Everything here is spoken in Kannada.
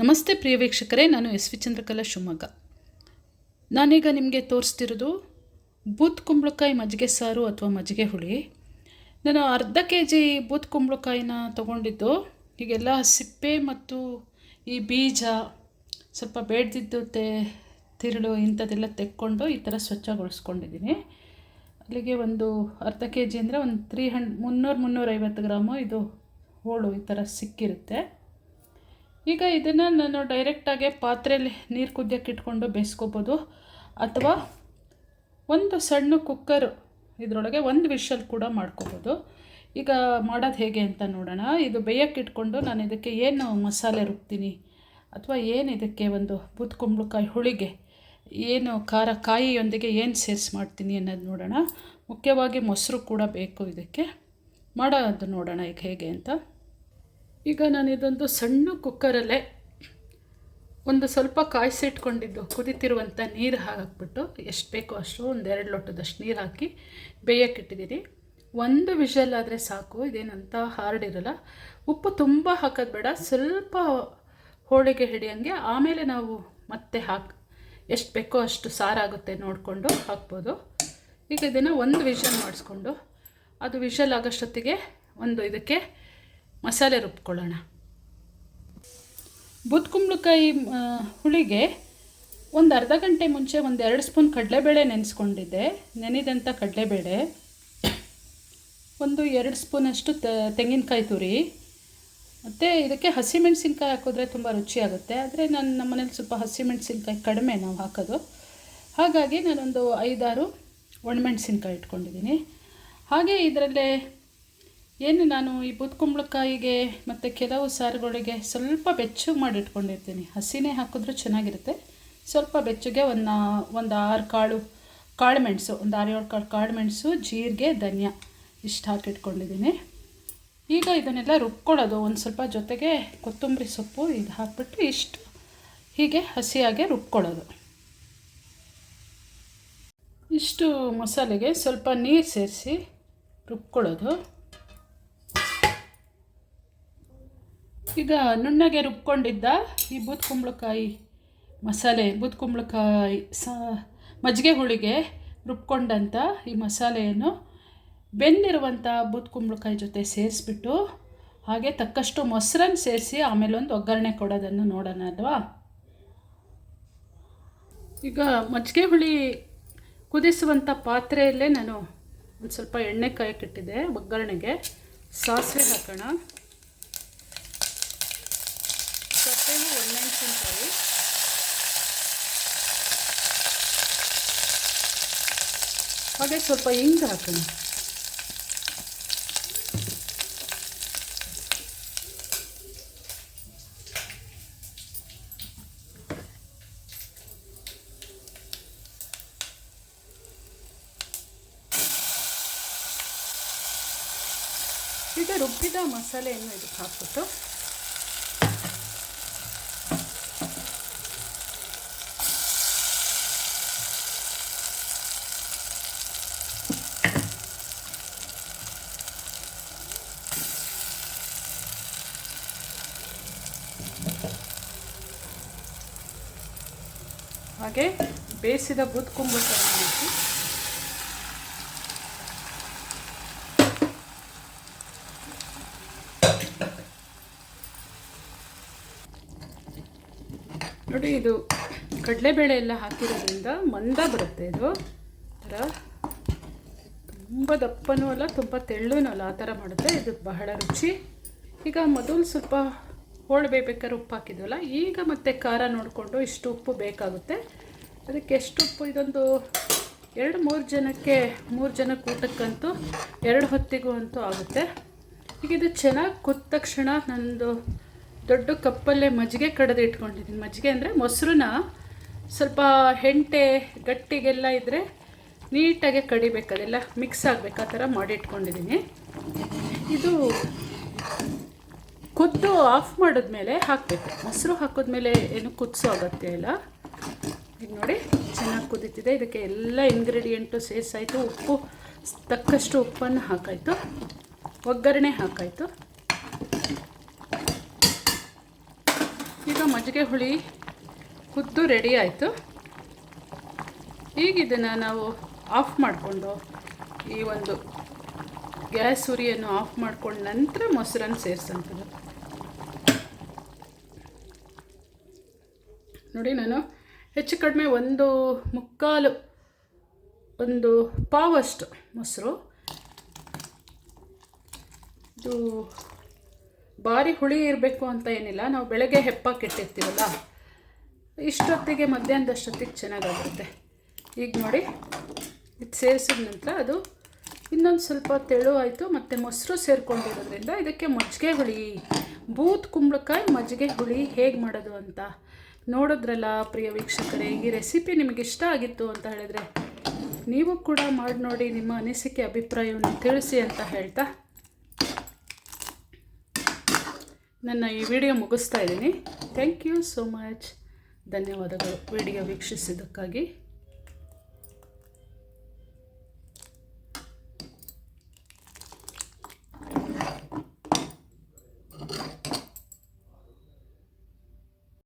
ನಮಸ್ತೆ ಪ್ರಿಯ ವೀಕ್ಷಕರೇ, ನಾನು ಎಸ್ ವಿ ಚಂದ್ರಕಲಾ ಶಿವಮೊಗ್ಗ. ನಾನೀಗ ನಿಮಗೆ ತೋರಿಸ್ತಿರೋದು ಬೂತ್ ಕುಂಬಳಕಾಯಿ ಮಜ್ಜಿಗೆ ಸಾರು ಅಥವಾ ಮಜ್ಜಿಗೆ ಹುಳಿ. ನಾನು ಅರ್ಧ ಕೆ ಜಿ ಬೂತ್ ಕುಂಬಳಕಾಯಿನ ತೊಗೊಂಡಿದ್ದು, ಈಗೆಲ್ಲ ಸಿಪ್ಪೆ ಮತ್ತು ಈ ಬೀಜ ಸ್ವಲ್ಪ ಬೇಡ್ದಿದ್ದು ತೇ, ತಿರುಳು ಇಂಥದ್ದೆಲ್ಲ ತೆಕ್ಕೊಂಡು ಈ ಥರ ಸ್ವಚ್ಛಗೊಳಿಸ್ಕೊಂಡಿದ್ದೀನಿ. ಅಲ್ಲಿಗೆ ಒಂದು ಅರ್ಧ ಕೆ ಜಿ ಅಂದರೆ ಒಂದು ತ್ರೀ ಹಂಡ್, ಮುನ್ನೂರು ಮುನ್ನೂರೈವತ್ತು ಗ್ರಾಮು ಇದು ಹೋಳು ಈ ಥರ ಸಿಕ್ಕಿರುತ್ತೆ. ಈಗ ಇದನ್ನು ನಾನು ಡೈರೆಕ್ಟಾಗಿ ಪಾತ್ರೆಯಲ್ಲಿ ನೀರು ಕುದಿಯೋಕ್ಕೆ ಇಟ್ಕೊಂಡು ಬೇಯಿಸ್ಕೋಬೋದು. ಅಥವಾ ಒಂದು ಸಣ್ಣ ಕುಕ್ಕರ್ ಇದರೊಳಗೆ ಒಂದು ವಿಷಲ್ ಕೂಡ ಮಾಡ್ಕೋಬೋದು. ಈಗ ಮಾಡೋದು ಹೇಗೆ ಅಂತ ನೋಡೋಣ. ಇದು ಬೇಯಕ್ಕೆ ಇಟ್ಕೊಂಡು ನಾನು ಇದಕ್ಕೆ ಏನು ಮಸಾಲೆ ರುಬ್ತೀನಿ ಅಥವಾ ಏನು ಇದಕ್ಕೆ ಒಂದು ಬೂತ್ ಕುಂಬಳಕಾಯಿ ಹುಳಿಗೆ ಏನು ಖಾರ ಕಾಯಿಯೊಂದಿಗೆ ಏನು ಸೇರಿಸಿ ಮಾಡ್ತೀನಿ ಅನ್ನೋದು ನೋಡೋಣ. ಮುಖ್ಯವಾಗಿ ಮೊಸರು ಕೂಡ ಬೇಕು ಇದಕ್ಕೆ. ಮಾಡೋದು ನೋಡೋಣ ಈಗ ಹೇಗೆ ಅಂತ. ಈಗ ನಾನು ಇದೊಂದು ಸಣ್ಣ ಕುಕ್ಕರಲ್ಲೇ ಒಂದು ಸ್ವಲ್ಪ ಕಾಯಿಸಿಟ್ಕೊಂಡಿದ್ದು. ಕುದಿತಿರುವಂಥ ನೀರು ಹಾಕಿಬಿಟ್ಟು ಎಷ್ಟು ಬೇಕೋ ಅಷ್ಟು ಒಂದು ಎರಡು ಲೋಟದಷ್ಟು ನೀರು ಹಾಕಿ ಬೇಯಕ್ಕಿಟ್ಟಿದ್ದೀನಿ ಒಂದು ವಿಷಲ್ ಆದರೆ ಸಾಕು, ಇದೇನಂತ ಹಾರ್ಡ್ ಇರಲ್ಲ ಉಪ್ಪು ತುಂಬ ಹಾಕೋದು ಬೇಡ, ಸ್ವಲ್ಪ ಹೋಳಿಗೆ ಹಿಡಿಯಂಗೆ ಆಮೇಲೆ ನಾವು ಮತ್ತೆ ಹಾಕಿ, ಎಷ್ಟು ಬೇಕೋ ಅಷ್ಟು ಸಾರಾಗುತ್ತೆ ನೋಡಿಕೊಂಡು ಹಾಕ್ಬೋದು. ಈಗ ಇದನ್ನು ಒಂದು ವಿಷಲ್ ಮಾಡಿಸ್ಕೊಂಡು, ಅದು ವಿಷಲ್ ಆಗೋಷ್ಟೊತ್ತಿಗೆ ಒಂದು ಇದಕ್ಕೆ ಮಸಾಲೆ ರುಬ್ಕೊಳ್ಳೋಣ. ಬುದ್ಕುಂಬಳಕಾಯಿ ಹುಳಿಗೆ ಒಂದು ಅರ್ಧ ಗಂಟೆ ಮುಂಚೆ ಒಂದು ಎರಡು ಸ್ಪೂನ್ ಕಡಲೆಬೇಳೆ ನೆನೆಸ್ಕೊಂಡಿದ್ದೆ. ನೆನೆದಂಥ ಕಡಲೆಬೇಳೆ, ಒಂದು ಎರಡು ಸ್ಪೂನಷ್ಟು ತೆಂಗಿನಕಾಯಿ ತುರಿ. ಮತ್ತು ಇದಕ್ಕೆ ಹಸಿಮೆಣಸಿನ್ಕಾಯಿ ಹಾಕಿದ್ರೆ ತುಂಬ ರುಚಿಯಾಗುತ್ತೆ. ಆದರೆ ನಾನು ನಮ್ಮ ಮನೇಲಿ ಸ್ವಲ್ಪ ಹಸಿಮೆಣಸಿನ್ಕಾಯಿ ಕಡಿಮೆ ನಾವು ಹಾಕೋದು. ಹಾಗಾಗಿ ನಾನೊಂದು ಐದಾರು ಒಣಮೆಣಸಿನ್ಕಾಯಿ ಇಟ್ಕೊಂಡಿದ್ದೀನಿ. ಹಾಗೆ ಇದರಲ್ಲೇ ಏನು ನಾನು ಈ ಬೂದ್ಕುಂಬಳಕಾಯಿಗೆ ಮತ್ತು ಕೆಲವು ಸಾರುಗಳಿಗೆ ಸ್ವಲ್ಪ ಬೆಚ್ಚಗೆ ಮಾಡಿ ಇಟ್ಕೊಂಡಿರ್ತೀನಿ ಹಸಿನೇ ಹಾಕಿದ್ರೂ ಚೆನ್ನಾಗಿರುತ್ತೆ. ಸ್ವಲ್ಪ ಬೆಚ್ಚಗೆ ಒಂದು ಒಂದು ಆರು ಕಾಳು ಕಾಳು ಮೆಣಸು, ಒಂದು ಆರು ಏಳು ಕಾಳು ಕಾಳು ಮೆಣಸು, ಜೀರಿಗೆ, ಧನಿಯಾ ಇಷ್ಟು ಹಾಕಿಟ್ಕೊಂಡಿದ್ದೀನಿ. ಈಗ ಇದನ್ನೆಲ್ಲ ರುಬ್ಕೊಳ್ಳೋದು, ಒಂದು ಸ್ವಲ್ಪ ಜೊತೆಗೆ ಕೊತ್ತಂಬರಿ ಸೊಪ್ಪು ಇದು ಹಾಕ್ಬಿಟ್ಟು ಇಷ್ಟು ಹೀಗೆ ಹಸಿಯಾಗೆ ರುಬ್ಕೊಳ್ಳೋದು. ಇಷ್ಟು ಮಸಾಲೆಗೆ ಸ್ವಲ್ಪ ನೀರು ಸೇರಿಸಿ ರುಬ್ಕೊಳ್ಳೋದು. ಈಗ ನುಣ್ಣಗೆ ರುಬ್ಕೊಂಡಿದ್ದ ಈ ಬೂತ್ ಕುಂಬಳಕಾಯಿ ಮಸಾಲೆ, ಬೂತ್ ಕುಂಬಳಕಾಯಿ ಸ, ಮಜ್ಜಿಗೆ ಹುಳಿಗೆ ರುಬ್ಕೊಂಡಂಥ ಈ ಮಸಾಲೆಯನ್ನು ಬೆಂದಿರುವಂಥ ಬೂತ್ ಕುಂಬಳಕಾಯಿ ಜೊತೆ ಸೇರಿಸ್ಬಿಟ್ಟು ಹಾಗೆ ತಕ್ಕಷ್ಟು ಮೊಸರನ್ನು ಸೇರಿಸಿ ಆಮೇಲೆ ಒಂದು ಒಗ್ಗರಣೆ ಕೊಡೋದನ್ನು ನೋಡೋಣ ಅಲ್ವಾ? ಈಗ ಮಜ್ಜಿಗೆ ಹುಳಿ ಕುದಿಸುವಂಥ ಪಾತ್ರೆಯಲ್ಲೇ ನಾನು ಒಂದು ಸ್ವಲ್ಪ ಎಣ್ಣೆ ಕಟ್ಟಿದೆ ಒಗ್ಗರಣೆಗೆ. ಸಾಸಿವೆ ಹಾಕೋಣ. ಒಣಮೆಣಸಿನ್ಕಾಯಿ ಹಾಗೆ ಸ್ವಲ್ಪ ಇಂಗು ಹಾಕೋಣ. ಈಗ ರುಬ್ಬಿದ ಮಸಾಲೆಯನ್ನು ಇದಕ್ಕೆ ಹಾಕ್ಬಿಟ್ಟು ಹಾಗೆ ಬೇಯಿಸಿದ ಬೂತ್ ಕುಂಬಳಕಾಯಿ ಹಾಕಿ. ನೋಡಿ, ಇದು ಕಡಲೆಬೇಳೆ ಎಲ್ಲ ಹಾಕಿರೋದ್ರಿಂದ ಮಂದ ಬರುತ್ತೆ ಇದು. ಥರ ತುಂಬ ದಪ್ಪನೂ ಅಲ್ಲ, ತುಂಬ ತೆಳ್ಳನೂ ಅಲ್ಲ, ಆ ಥರ ಮಾಡುತ್ತೆ. ಇದು ಬಹಳ ರುಚಿ. ಈಗ ಮೊದಲು ಸ್ವಲ್ಪ ಹೋಳು ಬೇಯ್ಬೇಕಾದ್ರೆ ಉಪ್ಪು ಹಾಕಿದ್ವಲ್ಲ ಈಗ ಮತ್ತೆ ಖಾರ ನೋಡಿಕೊಂಡು ಇಷ್ಟು ಉಪ್ಪು ಬೇಕಾಗುತ್ತೆ. ಅದಕ್ಕೆ ಎಷ್ಟು ಉಪ್ಪು? ಇದೊಂದು ಎರಡು, ಮೂರು ಜನಕ್ಕೆ ಮೂರು ಜನಕ್ಕೆ ಊಟಕ್ಕಂತೂ ಎರಡು ಹೊತ್ತಿಗೂ ಅಂತೂ ಆಗುತ್ತೆ. ಈಗ ಇದು ಚೆನ್ನಾಗಿ ಕುದ್ದ ತಕ್ಷಣ ನಂದು ದೊಡ್ಡ ಕಪ್ಪಲ್ಲೇ ಮಜ್ಜಿಗೆ ಕಡ್ದು ಇಟ್ಕೊಂಡಿದ್ದೀನಿ. ಮಜ್ಜಿಗೆ ಅಂದರೆ ಮೊಸರನ್ನ ಸ್ವಲ್ಪ ಹೆಂಟೆ ಗಟ್ಟಿಗೆಲ್ಲ ಇದ್ದರೆ ನೀಟಾಗೆ ಕಡಿಬೇಕು, ಅದೆಲ್ಲ ಮಿಕ್ಸ್ ಆಗಬೇಕು, ಆ ಥರ ಮಾಡಿ ಇಟ್ಕೊಂಡಿದ್ದೀನಿ. ಇದು ಕುದ್ದು ಆಫ್ ಮಾಡಿದ್ಮೇಲೆ ಹಾಕಬೇಕು. ಮೊಸರು ಹಾಕಿದ್ಮೇಲೆ ಏನು ಕುದಿಸೋ ಅಗತ್ಯ ಇಲ್ಲ. ಈಗ ನೋಡಿ, ಚೆನ್ನಾಗಿ ಕುದೀತಿದೆ. ಇದಕ್ಕೆ ಎಲ್ಲ ಇಂಗ್ರೀಡಿಯೆಂಟು ಸೇರಿಸಾಯಿತು. ಉಪ್ಪು, ತಕ್ಕಷ್ಟು ಉಪ್ಪನ್ನು ಹಾಕಾಯಿತು. ಒಗ್ಗರಣೆ ಹಾಕಾಯಿತು. ಈಗ ಮಜ್ಜಿಗೆ ಹುಳಿ ಕುದ್ದು ರೆಡಿ ಆಯಿತು. ಈಗ ಇದನ್ನು ನಾವು ಆಫ್ ಮಾಡಿಕೊಂಡು ಈ ಒಂದು ಗ್ಯಾಸ್ ಉರಿಯನ್ನು ಆಫ್ ಮಾಡ್ಕೊಂಡ ನಂತರ ಮೊಸರನ್ನು ಸೇರಿಸಂಥದ್ದು. ನೋಡಿ ನಾನು ಹೆಚ್ಚು ಕಡಿಮೆ ಒಂದು ಮುಕ್ಕಾಲು, ಒಂದು ಪಾವಷ್ಟು ಮೊಸರು. ಇದು ಭಾರಿ ಹುಳಿ ಇರಬೇಕು ಅಂತ ಏನಿಲ್ಲ, ನಾವು ಬೆಳಗ್ಗೆ ಹೆಪ್ಪಾಕಿಟ್ಟಿರ್ತೀವಲ್ಲ ಇಷ್ಟೊತ್ತಿಗೆ ಮಧ್ಯಾಹ್ನದಷ್ಟೊತ್ತಿಗೆ ಚೆನ್ನಾಗಾಗುತ್ತೆ. ಈಗ ನೋಡಿ, ಇದು ಸೇರಿಸಿದ ನಂತರ ಅದು ಇನ್ನೊಂದು ಸ್ವಲ್ಪ ತೆಳು ಆಯಿತು, ಮತ್ತು ಮೊಸರು ಸೇರಿಕೊಂಡಿರೋದ್ರಿಂದ ಇದಕ್ಕೆ ಮಜ್ಜಿಗೆ ಹುಳಿ ಬೂತ್ ಕುಂಬಳಕಾಯಿ ಮಜ್ಜಿಗೆ ಹುಳಿ ಹೇಗೆ ಮಾಡೋದು ಅಂತ ನೋಡಿದ್ರಲ್ಲ ಪ್ರಿಯ ವೀಕ್ಷಕರೇ, ಈ ರೆಸಿಪಿ ನಿಮಗೆ ಇಷ್ಟ ಆಗಿತ್ತು ಅಂತ ಹೇಳಿದರೆ, ನೀವು ಕೂಡ ಮಾಡಿ ನೋಡಿ ನಿಮ್ಮ ಅನಿಸಿಕೆ, ಅಭಿಪ್ರಾಯವನ್ನು ತಿಳಿಸಿ ಅಂತ ಹೇಳ್ತಾ ನನ್ನ ಈ ವಿಡಿಯೋ ಮುಗಿಸ್ತಾ ಇದ್ದೀನಿ. ಥ್ಯಾಂಕ್ ಯು ಸೋ ಮಚ್ ಧನ್ಯವಾದಗಳು. ವಿಡಿಯೋ ವೀಕ್ಷಿಸಿದ್ದಕ್ಕಾಗಿ.